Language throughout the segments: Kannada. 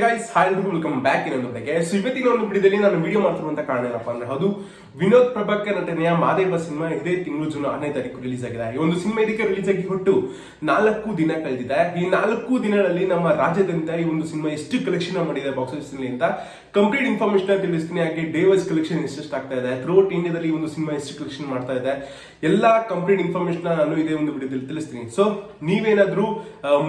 ಗೈಸ್ ಹಾಯ್ ವೆಲ್ಕಮ್ ಬ್ಯಾಕ್ ಇನ್ನೊಂದು ಕಡೆಗೆ ಸೊ ಇವತ್ತಿನ ಒಂದು ವಿಡಿಯೋದಲ್ಲಿ ನಾನು ವಿಡಿಯೋ ಮಾಡ್ತಿರುವಂತ ಕಾರಣ ಏನಪ್ಪಾ ಅಂದ್ರೆ ಅದು ವಿನೋದ್ ಪ್ರಭಾಕರ್ ನಟನೆಯ ಮಾದೇವ ಸಿನಿಮಾ ಇದೇ ತಿಂಗಳು ಜೂನ್ ಆರನೇ ತಾರೀಕು ರಿಲೀಸ್ ಆಗಿದೆ. ಈ ಒಂದು ಸಿನಿಮಾ ಇದಕ್ಕೆ ರಿಲೀಸ್ ಆಗಿ ಹೊಟ್ಟು ನಾಲ್ಕು ದಿನ ಕಳೆದಿದೆ. ಈ ನಾಲ್ಕು ದಿನಗಳಲ್ಲಿ ನಮ್ಮ ರಾಜ್ಯದಂತ ಈ ಒಂದು ಸಿನಿಮಾ ಎಷ್ಟು ಕಲೆಕ್ಷನ್ ಮಾಡಿದೆ ಬಾಕ್ಸ್ ಆಫೀಸ್ನಲ್ಲಿ ಅಂತ ಕಂಪ್ಲೀಟ್ ಇನ್ಫಾರ್ಮೇಶನ್ ತಿಳಿಸ್ತೀನಿ. ಹಾಗೆ ಡೇ ವೈಸ್ ಕಲೆಕ್ಷನ್ ಎಷ್ಟೆಷ್ಟು ಆಗ್ತಾ ಇದೆ. ಥ್ರೂಟ್ ಇಂಡಿಯಾದಲ್ಲಿ ಈ ಒಂದು ಸಿನಿಮಾ ಎಷ್ಟು ಕಲೆಕ್ಷನ್ ಮಾಡ್ತಾ ಇದೆ. ಎಲ್ಲ ಕಂಪ್ಲೀಟ್ ಇನ್ಫಾರ್ಮೇಶನ್ ನಾನು ಇದೇ ಒಂದು ವಿಡಿಯೋದಲ್ಲಿ ತಿಳಿಸ್ತೀನಿ. ಸೊ ನೀವೇನಾದ್ರೂ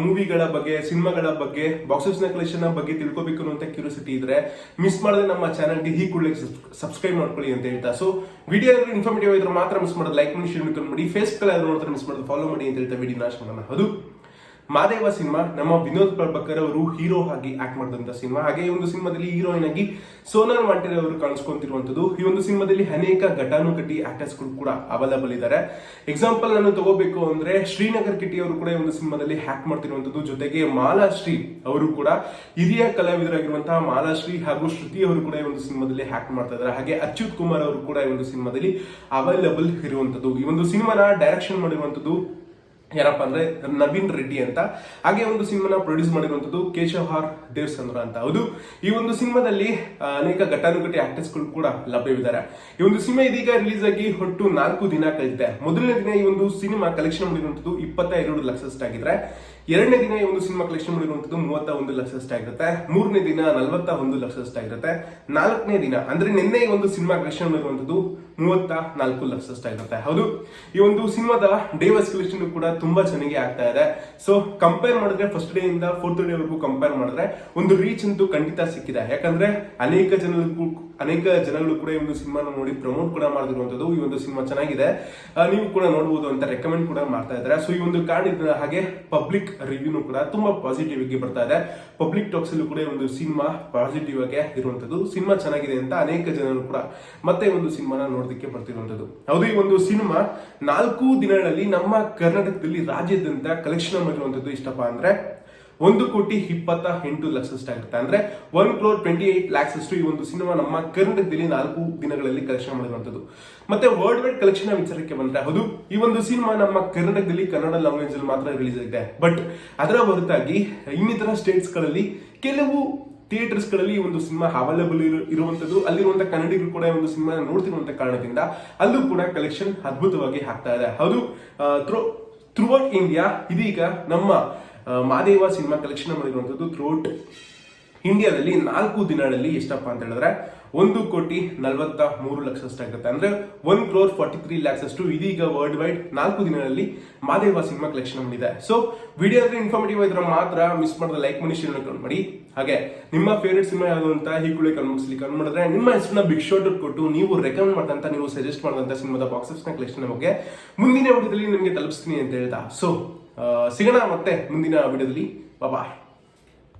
ಮೂವಿಗಳ ಬಗ್ಗೆ, ಸಿನಿಮಾಗಳ ಬಗ್ಗೆ ಬಾಕ್ಸ್ ಆಫೀಸ್ನ ಕಲೆಕ್ಷನ್ ಬಗ್ಗೆ ತಿಳ್ಕೊಬೇಕು ಅಂತ ಕ್ಯೂರಿಯಾಸಿಟಿ ಇದ್ರೆ ಮಿಸ್ ಮಾಡದೆ ನಮ್ಮ ಚಾನಲ್ಗೆ ಈ ಕೂಡಲೇ ಸಬ್ಸ್ಕ್ರೈಬ್ ಮಾಡ್ಕೊಳ್ಳಿ ಅಂತ ಹೇಳ್ತಾ ಸೊ ವಿಡಿಯೋ ಏನಾದ್ರು ಇನ್ಫಾರ್ಮೇಟಿವ್ ಇದ್ರೆ ಮಾತ್ರ ಮಿಸ್ ಮಾಡೋದು ಲೈಕ್ ಮಾಡಿ ಶೇರ್ ಮಾಡಿ. ಅಲ್ಲಿ ನೋಡ್ತಾರೆ ಮಿಸ್ ಮಾಡೋದು ಫಾಲೋ ಮಾಡಿ ಅಂತ ಹೇಳ್ತಾ ವಿಡಿಯೋ ನಾಶ ಮಾಡೋಣ. ಅದು ಮಾದೇವ ಸಿನಿಮಾ, ನಮ್ಮ ವಿನೋದ್ ಪ್ರಭಾಕರ್ ಅವರು ಹೀರೋ ಆಗಿ ಆಕ್ಟ್ ಮಾಡಿದಂತ ಸಿನಿಮಾ. ಹಾಗೆ ಈ ಒಂದು ಸಿನಿಮಾದಲ್ಲಿ ಹೀರೋಯಿನ್ ಆಗಿ ಸೋನಲ್ ವಾಂಟೆರ್ ಅವರು ಕಾಣಿಸ್ಕೊಂತಿರುವಂತದ್ದು ಈ ಒಂದು ಸಿನಿಮಾದಲ್ಲಿ ಅನೇಕ ಘಟಾನುಘಟಿ ಆಕ್ಟರ್ಸ್ಗಳು ಕೂಡ ಅವೈಲಬಲ್ ಇದ್ದಾರೆ ಎಕ್ಸಾಂಪಲ್ ನಾನು ತಗೋಬೇಕು ಅಂದ್ರೆ ಶ್ರೀನಗರ್ ಕಿಟ್ಟಿ ಅವರು ಕೂಡ ಈ ಒಂದು ಸಿನಿಮಾದಲ್ಲಿ ಹ್ಯಾಕ್ ಮಾಡ್ತಿರುವಂತದ್ದು ಜೊತೆಗೆ ಮಾಲಾಶ್ರೀ ಅವರು ಕೂಡ ಹಿರಿಯ ಕಲಾವಿದರಾಗಿರುವಂತಹ ಮಾಲಾಶ್ರೀ ಹಾಗೂ ಶ್ರುತಿ ಅವರು ಕೂಡ ಈ ಒಂದು ಸಿನಿಮಾದಲ್ಲಿ ಹ್ಯಾಕ್ ಮಾಡ್ತಾ ಇದ್ದಾರೆ ಹಾಗೆ ಅಚ್ಯುತ್ ಕುಮಾರ್ ಅವರು ಕೂಡ ಈ ಒಂದು ಸಿನಿಮಾದಲ್ಲಿ ಅವೈಲಬಲ್ ಇರುವಂತದ್ದು ಈ ಒಂದು ಸಿನಿಮಾನ ಡೈರೆಕ್ಷನ್ ಮಾಡಿರುವಂತದ್ದು ಯಾರಪ್ಪ ಅಂದ್ರೆ ನವೀನ್ ರೆಡ್ಡಿ ಅಂತ. ಹಾಗೆ ಒಂದು ಸಿನಿಮಾನ ಪ್ರೊಡ್ಯೂಸ್ ಮಾಡಿರುವಂತದ್ದು ಕೇಶವಹಾರ್ ದೇವಸಂದ್ರ ಅಂತ. ಹೌದು, ಈ ಒಂದು ಸಿನಿಮಾದಲ್ಲಿ ಅನೇಕ ಘಟಾನುಘಟಿ ಆಕ್ಟರ್ಸ್ಗಳು ಕೂಡ ಲಭ್ಯವಿದ್ದಾರೆ. ಈ ಒಂದು ಸಿನಿಮಾ ಇದೀಗ ರಿಲೀಸ್ ಆಗಿ ಒಟ್ಟು ನಾಲ್ಕು ದಿನ ಕಳೆದಿದೆ. ಮೊದಲನೇ ದಿನ ಈ ಒಂದು ಸಿನಿಮಾ ಕಲೆಕ್ಷನ್ ಮಾಡಿರುವಂತದ್ದು ಇಪ್ಪತ್ತ ಎರಡು ಲಕ್ಷಷ್ಟಾಗಿದ್ರೆ ಎರಡನೇ ದಿನ ಈ ಒಂದು ಸಿನಿಮಾ ಕಲೆಕ್ಷನ್ ಮಾಡಿರುವಂತದ್ದು ಮೂವತ್ತ ಒಂದು ಲಕ್ಷಷ್ಟಾಗಿರುತ್ತೆ ಮೂರನೇ ದಿನ ನಲವತ್ತ ಒಂದು ಲಕ್ಷಷ್ಟಾಗಿರುತ್ತೆ ನಾಲ್ಕನೇ ದಿನ, ಅಂದ್ರೆ ನಿನ್ನೆ ಈ ಒಂದು ಸಿನಿಮಾ ಕಲೆಕ್ಷನ್ ಮಾಡಿರುವಂತದ್ದು ಮೂವತ್ತ ನಾಲ್ಕು ಲಕ್ಷ ಆಗಿರುತ್ತೆ ಹೌದು, ಈ ಒಂದು ಸಿನಿಮಾದ ಡೇ ಕಲೆಕ್ಷನ್ ಕೂಡ ತುಂಬಾ ಚೆನ್ನಾಗಿ ಆಗ್ತಾ ಇದೆ. ಸೊ ಕಂಪೇರ್ ಮಾಡಿದ್ರೆ ಫಸ್ಟ್ ಡೇ ಇಂದ ಫೋರ್ತ್ ಡೇ ವರೆಗೂ ಕಂಪೇರ್ ಮಾಡಿದ್ರೆ ಒಂದು ರೀಚ್ ಅಂತೂ ಖಂಡಿತ ಸಿಕ್ಕಿದೆ. ಯಾಕಂದ್ರೆ ಅನೇಕ ಜನರಿಗೂ ಅನೇಕ ಜನಗಳು ಕೂಡ ಈ ಒಂದು ಸಿನಿಮಾನ ನೋಡಿ ಪ್ರಮೋಟ್ ಕೂಡ ಮಾಡಿರುವಂತದ್ದು ಈ ಒಂದು ಸಿನಿಮಾ ಚೆನ್ನಾಗಿದೆ. ನೀವು ಕೂಡ ನೋಡಬಹುದು ಅಂತ ರೆಕಮೆಂಡ್ ಕೂಡ ಮಾಡ್ತಾ ಇದ್ದಾರೆ. ಸೊ ಈ ಒಂದು ಕಾರಣ ಹಾಗೆ ಪಬ್ಲಿಕ್ ರಿವ್ಯೂನು ಕೂಡ ತುಂಬಾ ಪಾಸಿಟಿವ್ ಆಗಿ ಬರ್ತಾ ಇದೆ. ಪಬ್ಲಿಕ್ ಟಾಕ್ಸ್ ಅಲ್ಲೂ ಕೂಡ ಒಂದು ಸಿನಿಮಾ ಪಾಸಿಟಿವ್ ಆಗಿ ಇರುವಂತದ್ದು. ಸಿನಿಮಾ ಚೆನ್ನಾಗಿದೆ ಅಂತ ಅನೇಕ ಜನರು ಕೂಡ ಮತ್ತೆ ಒಂದು ಸಿನಿಮಾನ ನೋಡೋದಕ್ಕೆ ಬರ್ತಿರುವಂತದ್ದು. ಹೌದು, ಈ ಒಂದು ಸಿನಿಮಾ ನಾಲ್ಕು ದಿನಗಳಲ್ಲಿ ನಮ್ಮ ಕರ್ನಾಟಕದಲ್ಲಿ ರಾಜ್ಯಾದ್ಯಂತ ಕಲೆಕ್ಷನ್ ಮಾಡಿರುವಂತದ್ದು ಇಷ್ಟಪ್ಪ ಅಂದ್ರೆ ಒಂದು ಕೋಟಿ ಇಪ್ಪತ್ತ ಎಂಟು ಲಕ್ಷಷ್ಟಾಗಿರುತ್ತೆ ಅಂದ್ರೆ one crore twenty eight lakhs ಅಷ್ಟು ಈ ಒಂದು ಸಿನಿಮಾ ನಮ್ಮ ಕರ್ನಾಟಕದಲ್ಲಿ ನಾಲ್ಕು ದಿನಗಳಲ್ಲಿ ಕಲೆಕ್ಷನ್ ಮಾಡಿರುವಂತದ್ದು ಮತ್ತೆ ವರ್ಲ್ಡ್ ವೈಡ್ ಕಲೆಕ್ಷನ್ ವಿಚಾರಕ್ಕೆ ಬಂದ್ರೆ ಹೌದು, ಈ ಒಂದು ಸಿನಿಮಾ ನಮ್ಮ ಕರ್ನಾಟಕದಲ್ಲಿ ಕನ್ನಡ ಲ್ಯಾಂಗ್ವೇಜ್ ಅಲ್ಲಿ ಮಾತ್ರ ರಿಲೀಸ್ ಆಗಿದೆ. ಬಟ್ ಅದರ ಹೊರತಾಗಿ ಇನ್ನಿತರ ಸ್ಟೇಟ್ಸ್ಗಳಲ್ಲಿ ಕೆಲವು ಥಿಯೇಟರ್ಸ್ಗಳಲ್ಲಿ ಈ ಒಂದು ಸಿನಿಮಾ ಅವೈಲೇಬಲ್ ಇರುವಂತದ್ದು ಅಲ್ಲಿರುವಂತ ಕನ್ನಡಿಗರು ಕೂಡ ಒಂದು ಸಿನಿಮಾ ನೋಡ್ತಿರುವಂತ ಕಾರಣದಿಂದ ಅಲ್ಲೂ ಕೂಡ ಕಲೆಕ್ಷನ್ ಅದ್ಭುತವಾಗಿ ಆಗ್ತಾ ಇದೆ. ಹೌದು ಥ್ರೂ ಔಟ್ ಇಂಡಿಯಾ ಇದೀಗ ನಮ್ಮ ಮಾದೇವ ಸಿನಿಮಾ ಕಲೆಕ್ಷನ್ ಮಾಡಿರುವಂಥದ್ದು ಥ್ರೂಟ್ ಇಂಡಿಯಾದಲ್ಲಿ ನಾಲ್ಕು ದಿನಗಳಲ್ಲಿ ಎಷ್ಟಪ್ಪ ಅಂತ ಹೇಳಿದ್ರೆ ಒಂದು ಕೋಟಿ ನಲವತ್ತ ಮೂರು ಲಕ್ಷಷ್ಟಾಗುತ್ತೆ ಅಂದ್ರೆ one crore forty three lakhs ಅಷ್ಟು ಇದೀಗ ವರ್ಲ್ಡ್ ವೈಡ್ ನಾಲ್ಕು ದಿನಗಳಲ್ಲಿ ಮಾದೇವ ಸಿನಿಮಾ ಕಲೆಕ್ಷನ್ ಮಾಡಿದೆ ಸೊ ವಿಡಿಯೋ ಅಂದ್ರೆ ಇನ್ಫಾರ್ಮೇಟಿವ್ ಇದ್ರೆ ಮಾತ್ರ ಮಿಸ್ ಮಾಡಿದ್ರೆ ಲೈಕ್ ಮಾಡಿ ಶೇರ್ ಕಮೆಂಟ್ ಮಾಡಿ. ಹಾಗೆ ನಿಮ್ಮ ಫೇವ್ರೇಟ್ ಸಿನಿಮಾ ಯಾವುದು ಅಂತ ಹೀಗೆ ಕನ್ಮುಕ್ಸ್ಲಿ ಕಮೆಂಟ್ ಮಾಡಿದ್ರೆ ನಿಮ್ಮ ಹೆಸರನ್ನ ಬಿಗ್ ಶೋಟರ್ ಕೊಟ್ಟು ನೀವು ರೆಕಮೆಂಡ್ ಮಾಡಿದಂತ, ನೀವು ಸಜೆಸ್ಟ್ ಮಾಡಿದಂತ ಸಿನಿಮಾದ ಬಾಕ್ಸ್ ಆಫೀಸ್ನ ಕಲೆಕ್ಷನ್ ಬಗ್ಗೆ ಮುಂದಿನ ವಿಡಿಯೋದಲ್ಲಿ ನಿಮಗೆ ತಲುಪಿಸ್ತೀನಿ ಅಂತ ಹೇಳ್ತಾ. ಸೊ ಸಿಗೋಣ ಮತ್ತೆ ಮುಂದಿನ ವಿಡಿಯೋದಲ್ಲಿ. ಬಾಬಾ